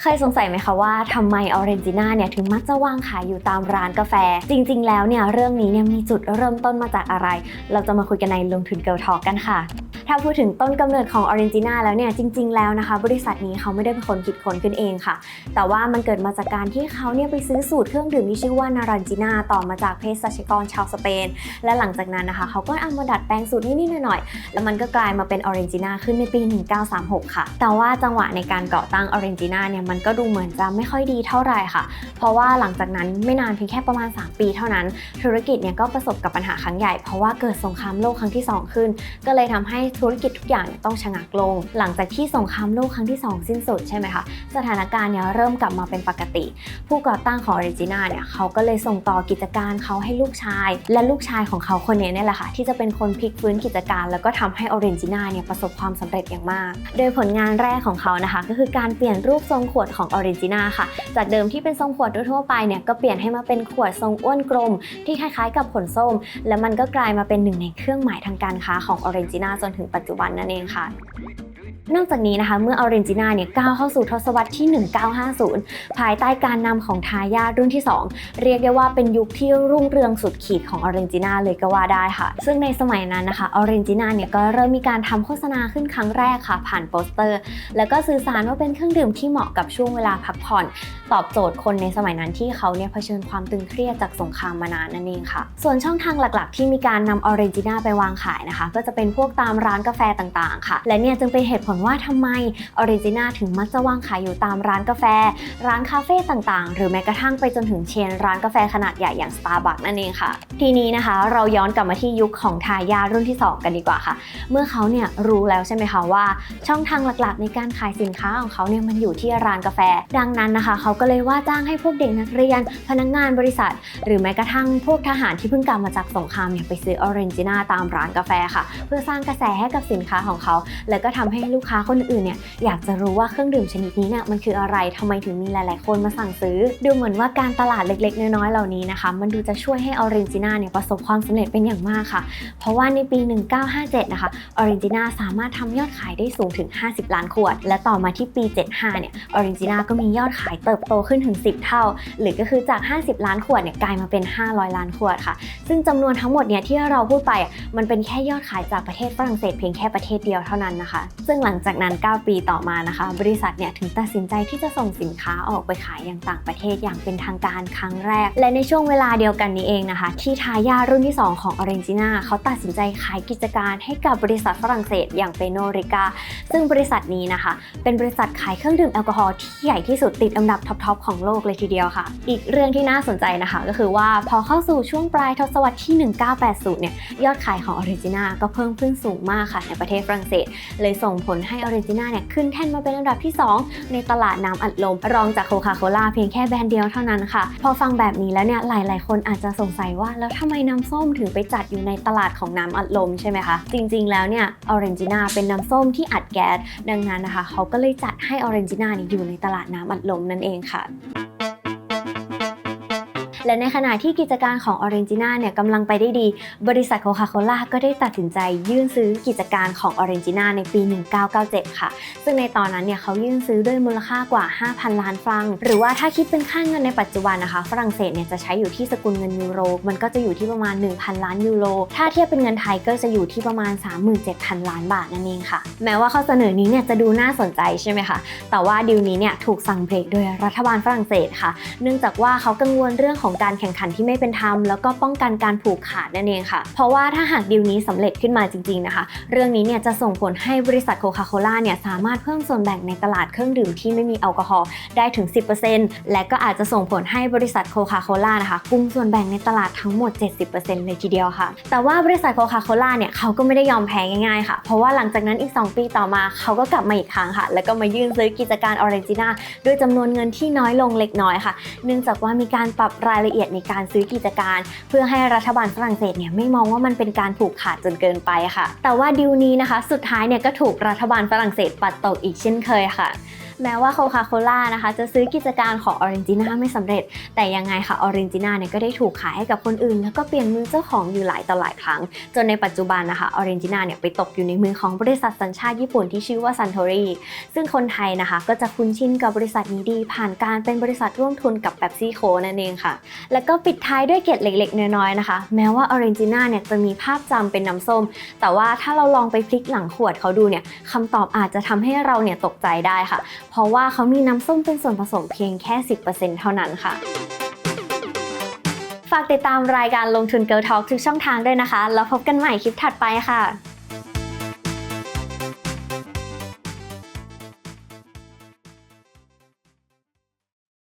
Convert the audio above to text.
เคยสงสัยไหมคะว่าทำไมออเรนจิน่าเนี่ยถึงมักจะวางขายอยู่ตามร้านกาแฟ จริง ๆ แล้วเนี่ยเรื่องนี้เนี่ยมีจุดเริ่มต้นมาจากอะไร เราจะมาคุยกันในลงทุนเกิลทอกันค่ะ ถ้าพูดถึงต้นกำเนิดของออเรนจิน่าแล้วเนี่ยจริง ๆ แล้วนะคะ บริษัทนี้เขาไม่ได้เป็นคนคิดค้นขึ้นเองค่ะ แต่ว่ามันเกิดมาจากการที่เขาเนี่ยไปซื้อสูตรเครื่องดื่มที่ชื่อว่านารันจิน่าต่อมาจากเภสัชกรชาวสเปน และหลังจากนั้นนะคะเขาก็เอามาดัดแปลงสูตรนิดๆหน่อยๆแล้วมันก็กลายมาเป็นออเรนจิน่าขึ้นในปี 1936 ค่ะ แต่ว่าจังหวะในการก่อตั้งออเรนจิน่าเนี่ยมันก็ดูเหมือนจะไม่ค่อยดีเท่าไหร่ค่ะ เพราะว่าหลังจากนั้นไม่นานเพียงแค่ประมาณ 3 ปีเท่านั้น ธุรกิจเนี่ยก็ประสบกับปัญหาครั้งใหญ่เพราะว่าเกิดสงครามโลกครั้งที่ 2 ขึ้น ก็เลยทำให้ธุรกิจทุกอย่างเนี่ยต้องชะงักลง หลังจากที่สงครามโลกครั้งที่ 2 สิ้นสุดใช่ไหมคะ สถานการณ์เนี่ยเริ่มกลับมาเป็นปกติ ผู้ก่อตั้งของออริจินาเนี่ยเขาก็เลยส่งต่อกิจการเขาให้ลูกชาย และลูกชายของเขาคนนี้เนี่ยแหละค่ะที่จะเป็นคนพลิกฟื้นกิจการ แล้วก็ทำให้ออริจินาเนี่ยประสบความสำเร็จอย่างมาก โดยผลงานแรกของเขานะคะ ก็คือการเปลี่ยนรูปทรงขวดของออริจินาค่ะ จากเดิมที่เป็นทรงขวดทั่วๆไปเนี่ยก็เปลี่ยนให้มาเป็นขวดทรงอ้วนกลม ที่คล้ายๆ กับผลส้ม และมันก็กลายมาเป็นหนึ่งในเครื่องหมายทางการค้าของออรนจินาจนถึงปัจจุบันนั่นเองค่ะ นอกจากนี้นะคะเมื่อออเรนจิน่าเนี่ยก้าวเข้าสู่ทศวรรษที่ 1950 ภายใต้การนำของทายาทรุ่นที่ 2 เรียกได้ว่าเป็นยุคที่รุ่งเรืองสุดขีดของออเรนจิน่าเลยก็ว่าได้ค่ะ ซึ่งในสมัยนั้นนะคะออเรนจิน่าเนี่ยก็เริ่มมีการทำโฆษณาขึ้นครั้งแรกค่ะ ผ่านโปสเตอร์ แล้วก็สื่อสารว่าเป็นเครื่องดื่มที่เหมาะกับช่วงเวลาพักผ่อน ตอบโจทย์คนในสมัยนั้นที่เขาเนี่ยเผชิญความตึงเครียดจากสงครามมานานนั่นเองค่ะ ส่วนช่องทางหลักๆ ที่มีการนำออเรนจิน่าไปวางขายนะคะ ก็จะเป็นพวกตามร้านกาแฟต่างๆ ค่ะ และเนี่ยจึงเป็นเหตุผลว่าทำไมออรนจิน่าถึงมักจะวางขายอยู่ตามร้านกาแฟ ร้านคาเฟ่ต่างๆ หรือแม้กระทั่งไปจนถึงเชนร้านกาแฟขนาดใหญ่อย่าง Starbucks นั่นเองค่ะ ทีนี้นะคะเราย้อนกลับมาที่ยุคของทายารุ่นที่ 2 กันดีกว่าค่ะ เมื่อเขาเนี่ยรู้แล้วใช่ไหมคะว่า ช่องทางหลักๆ ในการขายสินค้าของเขาเนี่ยมันอยู่ที่ร้านกาแฟ ดังนั้นนะคะ เขาก็เลยว่าจ้างให้พวกเด็กนักเรียน พนักงานบริษัท หรือแม้กระทั่งพวกทหารที่เพิ่งกลับมาจากสงครามเนี่ยไปซื้อออเรนจิน่าตามร้านกาแฟค่ะ เพื่อสร้างกระแสให้กับสินค้าของเขา แล้วก็ทำให้ลูกค้าคนอื่นเนี่ยอยากจะรู้ว่าเครื่องดื่มชนิดนี้เนี่ยมันคืออะไรทำไมถึงมีหลาย ๆ คนมาสั่งซื้อ ดูเหมือนว่าการตลาดเล็ก ๆ น้อย ๆ เหล่านี้นะคะ มันดูจะช่วยให้ออเรนจิน่าเนี่ยประสบความสำเร็จเป็นอย่างมากค่ะ เพราะว่าในปี 1957 นะคะออเรนจิน่าสามารถทำยอดขายได้สูงถึง 50 ล้านขวด และต่อมาที่ปี 75 เนี่ยออเรนจิน่าก็มียอดขายเติบโตขึ้นถึง 10 เท่า หรือก็คือจาก 50 ล้านขวดเนี่ยกลายมาเป็น 500 ล้านขวดค่ะ ซึ่งจำนวนทั้งหมดเนี่ยที่เราพูดไปอะมันเป็นแค่ยอดขายจากประเทศฝรั่งเศสเพียงแค่ประเทศเดียวเท่านั้นนะคะ ซึ่งหลังังจากนั้น 9 ปีต่อมานะคะ บริษัทเนี่ยถึงตัดสินใจที่จะส่งสินค้าออกไปขายอย่างต่างประเทศอย่างเป็นทางการครั้งแรก และในช่วงเวลาเดียวกันนี้เองนะคะ ที่ทายารุ่นที่ 2 ของออเรนจิน่าเขาตัดสินใจขายกิจการให้กับบริษัทฝรั่งเศสอย่างเปโนริกาซึ่งบริษัทนี้นะคะ เป็นบริษัทขายเครื่องดื่มแอลกอฮอล์ที่ใหญ่ที่สุดติดอันดับท็อปๆของโลกเลยทีเดียวค่ะ อีกเรื่องที่น่าสนใจนะคะ ก็คือว่าพอเข้าสู่ช่วงปลายทศวรรษที่ 1980 เนี่ยยอดขายของออริจินาก็เพิ่มขึ้นสูงมากค่ะในประเทศฝรั่งเศส เลยส่งผลให้ออริจิน่าเนี่ยขึ้นแท่นมาเป็นอันดับที่ 2 ในตลาดน้ำอัดลม รองจากโคคาโคล่าเพียงแค่แบรนด์เดียวเท่านั้นค่ะ พอฟังแบบนี้แล้วเนี่ยหลาย ๆ คนอาจจะสงสัยว่า แล้วทำไมน้ำส้มถึงไปจัดอยู่ในตลาดของน้ำอัดลมใช่ไหมคะ จริง ๆ แล้วเนี่ยออเรนจิน่าเป็นน้ำส้มที่อัดแก๊สดังนั้นนะคะ เขาก็เลยจัดให้ออเรนจินาเนี่ยอยู่ในตลาดน้ำอัดลมนั่นเองค่ะ และในขณะที่กิจการของออเรนจิน่าเนี่ยกำลังไปได้ดี บริษัทโคคาโคล่าก็ได้ตัดสินใจยื่นซื้อกิจการของออเรนจิน่าในปี 1997 ค่ะ ซึ่งในตอนนั้นเนี่ยเขายื่นซื้อด้วยมูลค่ากว่า 5,000 ล้านฟรัง หรือว่าถ้าคิดเป็นค่าเงินในปัจจุบันนะคะ ฝรั่งเศสเนี่ยจะใช้อยู่ที่สกุลเงินยูโร มันก็จะอยู่ที่ประมาณ 1,000 ล้านยูโร ถ้าเทียบเป็นเงินไทยก็จะอยู่ที่ประมาณ 37,000 ล้านบาทนั่นเองค่ะ แม้ว่าข้อเสนอนี้เนี่ยจะดูน่าสนใจใช่ไหมคะ แต่ว่าดีลนี้เนี่ยถูกสั่งเบรกโดยรัฐบาลฝรั่งเศสค่ะ เนื่องจากว่าเขากังวลเรื่องของการแข่งขันที่ไม่เป็นธรรมแล้วก็ป้องกันการผูกขาดนั่นเองค่ะ เพราะว่าถ้าหากดีลนี้สำเร็จขึ้นมาจริงๆนะคะ เรื่องนี้เนี่ยจะส่งผลให้บริษัทโคคาโคล่าเนี่ยสามารถเพิ่มส่วนแบ่งในตลาดเครื่องดื่มที่ไม่มีแอลกอฮอล์ได้ถึง 10%และก็อาจจะส่งผลให้บริษัทโคคาโคล่านะคะกุมส่วนแบ่งในตลาดทั้งหมด 70%เลยทีเดียวค่ะ แต่ว่าบริษัทโคคาโคล่าเนี่ยเขาก็ไม่ได้ยอมแพ้ง่ายๆค่ะ เพราะว่าหลังจากนั้นอีก 2 ปีต่อมาเขาก็กลับมาอีกครั้งค่ะ แล้วก็มายื่นซื้อกิจการออเรนจิน่าด้วยจำนวนเงินที่น้อยลงเล็กน้อยค่ะ เนื่องจากว่ามีการปรับรายละเอียดในการซื้อกิจการ เพื่อให้รัฐบาลฝรั่งเศสเนี่ยไม่มองว่ามันเป็นการผูกขาดจนเกินไปค่ะ แต่ว่าดิวนี้นะคะ สุดท้ายเนี่ยก็ถูกรัฐบาลฝรั่งเศสปัดตกอีกเช่นเคยค่ะ แม้ว่าโคคาโคล่านะคะ จะซื้อกิจการของออเรนจิน่าไม่สำเร็จ แต่ยังไงค่ะออเรนจิน่าเนี่ยก็ได้ถูกขายให้กับคนอื่น แล้วก็เปลี่ยนมือเจ้าของอยู่หลายต่อหลายครั้ง จนในปัจจุบันนะคะออเรนจิน่าเนี่ยไปตกอยู่ในมือของบริษัทสัญชาติญี่ปุ่นที่ชื่อว่าซันโทรีซึ่งคนไทยนะคะ ก็จะคุ้นชินกับบริษัทนี้ดี ผ่านการเป็นบริษัทร่วมทุนกับ b บ p ซี่โคนั่นเองค่ะ แล้วก็ปิดท้ายด้วยเกร็ดเล็กๆ น้อยๆนะคะ แม้ว่าออเรนจิน่าเนี่ยจะมีภาพจำเป็นน้ำส้ม แต่ว่าถ้าเราลองไปพลิกหลังขวดเขาดูเนี่ยคำตอบอาจจะทำให้เราเนี่ยตกใจได้ค่ะเพราะว่าเขามีน้ำส้มเป็นส่วนผสมเพียงแค่ 10%เท่านั้นค่ะ ฝากติดตามรายการลงทุน Girl Talk ทุกช่องทางด้วยนะคะ แล้วพบกันใหม่คลิปถัดไปค่ะ